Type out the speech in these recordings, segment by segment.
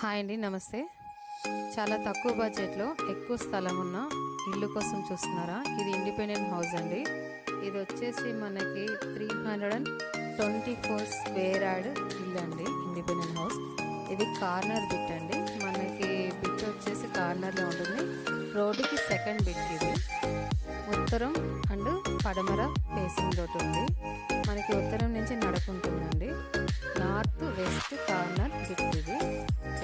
Hi అండి నమస్తే. చాలా తక్కువ బడ్జెట్లో ఎక్కువ స్థలం ఉన్న ఇల్లు కోసం చూస్తున్నారా? ఇది ఇండిపెండెంట్ హౌస్ అండి. ఇది వచ్చేసి మనకి three hundred and twenty four square yard ఇల్లు అండి ఇండిపెండెంట్ హౌస్. ఇది కార్నర్ బిట్ అండి. మనకి బిట్ వచ్చేసి కార్నర్లో ఉంటుంది. రోడ్డుకి సెకండ్ బిట్ ఇది. ఉత్తరం అండ్ పడమర ఫేసింగ్ రోడ్ ఉంది మనకి ఉత్తరం నుంచి నడుకుంటుందండి. నార్త్ వెస్ట్ కార్నర్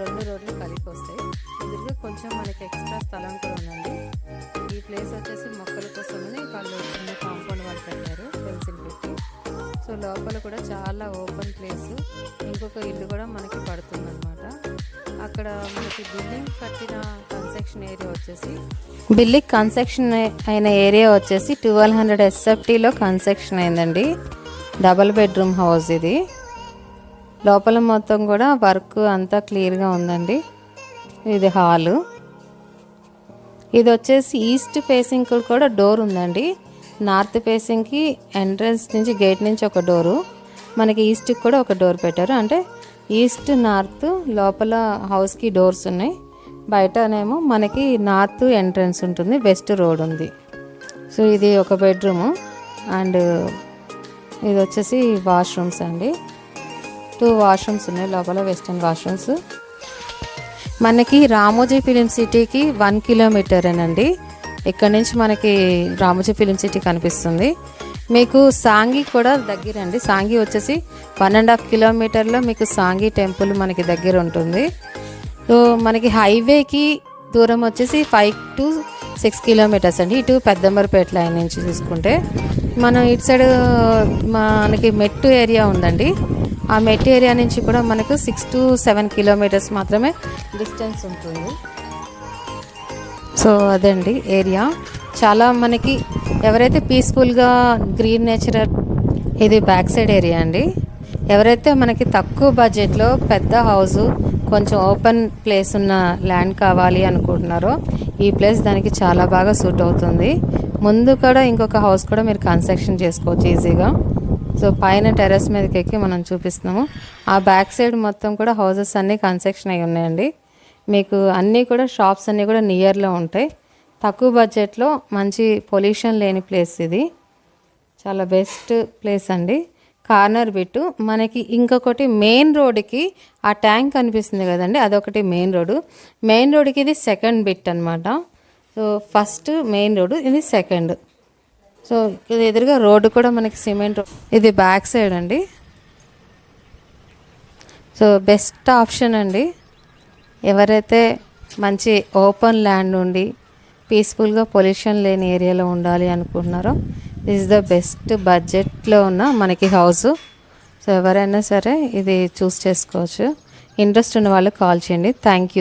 రెండు రోడ్లు కలిపి వస్తాయి ఎదురుగా కొంచెం మనకి ఎక్స్ట్రా స్థలం కూడా ఉందండి. ఈ ప్లేస్ వచ్చేసి మొక్కల కోసమని వాళ్ళు చిన్న కాంపౌండ్ వాళ్ళు పెట్టారు పెన్సిల్ పెట్టి. సో లోపల కూడా చాలా ఓపెన్ ప్లేస్. ఇంకొక ఇల్లు కూడా మనకి పడుతుందన్నమాట. అక్కడ మనకి బిల్డింగ్ కట్టిన కన్స్ట్రక్షన్ ఏరియా వచ్చేసి బిల్డింగ్ కన్స్ట్రక్షన్ అయిన ఏరియా వచ్చేసి ట్వెల్వ్ హండ్రెడ్ ఎస్ఎఫ్టీలో కన్స్ట్రక్షన్ అయిందండి. డబల్ బెడ్రూమ్ హౌస్ ఇది. లోపల మొత్తం కూడా వర్క్ అంతా క్లియర్గా ఉందండి. ఇది హాలు. ఇది వచ్చేసి ఈస్ట్ ఫేసింగ్ కూడా డోర్ ఉందండి. నార్త్ ఫేసింగ్కి ఎంట్రన్స్ నుంచి గేట్ నుంచి ఒక డోరు. మనకి ఈస్ట్కి కూడా ఒక డోర్ పెట్టారు. అంటే ఈస్ట్ నార్త్ లోపల హౌస్కి డోర్స్ ఉన్నాయి. బయటనేమో మనకి నార్త్ ఎంట్రన్స్ ఉంటుంది వెస్ట్ రోడ్ ఉంది. సో ఇది ఒక బెడ్రూము. అండ్ ఇది వచ్చేసి వాష్రూమ్స్ అండి. టూ వాష్రూమ్స్ ఉన్నాయి లోపల వెస్టర్న్ వాష్రూమ్స్. మనకి రామోజీ ఫిలిం సిటీకి వన్ కిలోమీటరేనండి. ఇక్కడ నుంచి మనకి రామోజీ ఫిలిం సిటీ కనిపిస్తుంది. మీకు సాంగి కూడా దగ్గరండి. సాంగి వచ్చేసి వన్ అండ్ హాఫ్ కిలోమీటర్లో మీకు సాంగి టెంపుల్ మనకి దగ్గర ఉంటుంది. సో మనకి హైవేకి దూరం వచ్చేసి ఫైవ్ టు సిక్స్ కిలోమీటర్స్ అండి. ఇటు పెద్దంబరపేట లైన్ నుంచి చూసుకుంటే. మనం ఇటు సైడ్ మనకి మెట్టు ఏరియా ఉందండి. ఆ మెట్ ఏరియా నుంచి కూడా మనకు సిక్స్ టు సెవెన్ కిలోమీటర్స్ మాత్రమే డిస్టెన్స్ ఉంటుంది. సో అదండి ఏరియా. చాలా మనకి ఎవరైతే పీస్ఫుల్గా గ్రీన్ నేచర్ ఇది బ్యాక్ సైడ్ ఏరియా అండి. ఎవరైతే మనకి తక్కువ బడ్జెట్లో పెద్ద హౌస్ కొంచెం ఓపెన్ ప్లేస్ ఉన్న ల్యాండ్ కావాలి అనుకుంటున్నారో ఈ ప్లేస్ దానికి చాలా బాగా సూట్ అవుతుంది. ముందు కూడా ఇంకొక హౌస్ కూడా మీరు కన్స్ట్రక్షన్ చేసుకోవచ్చు ఈజీగా. సో పైన టెర్రస్ మీదకి ఎక్కి మనం చూపిస్తున్నాము. ఆ బ్యాక్ సైడ్ మొత్తం కూడా హౌసెస్ అన్నీ కన్స్ట్రక్షన్ అయి ఉన్నాయండి. మీకు అన్నీ కూడా షాప్స్ అన్నీ కూడా నియర్లో ఉంటాయి. తక్కువ బడ్జెట్లో మంచి పొల్యూషన్ లేని ప్లేస్ ఇది. చాలా బెస్ట్ ప్లేస్ అండి. Corner bit. మనకి ఇంకొకటి మెయిన్ రోడ్కి ఆ ట్యాంక్ కనిపిస్తుంది కదండి అదొకటి మెయిన్ రోడ్డు. మెయిన్ రోడ్కి ఇది సెకండ్ బిట్ అనమాట సో ఫస్ట్ మెయిన్ రోడ్డు ఇది సెకండ్. సో ఇది ఎదురుగా రోడ్డు కూడా మనకి సిమెంట్ ఇది బ్యాక్ సైడ్ అండి. సో బెస్ట్ ఆప్షన్ అండి. ఎవరైతే మంచి ఓపెన్ ల్యాండ్ ఉండి పీస్ఫుల్గా పొల్యూషన్ లేని ఏరియాలో ఉండాలి అనుకుంటున్నారో దిస్ ద బెస్ట్ బడ్జెట్లో ఉన్న మనకి హౌస్. సో ఎవరైనా సరే ఇది చూస్ చేసుకోవచ్చు. ఇంట్రెస్ట్ ఉన్న వాళ్ళు కాల్ చేయండి. Thank you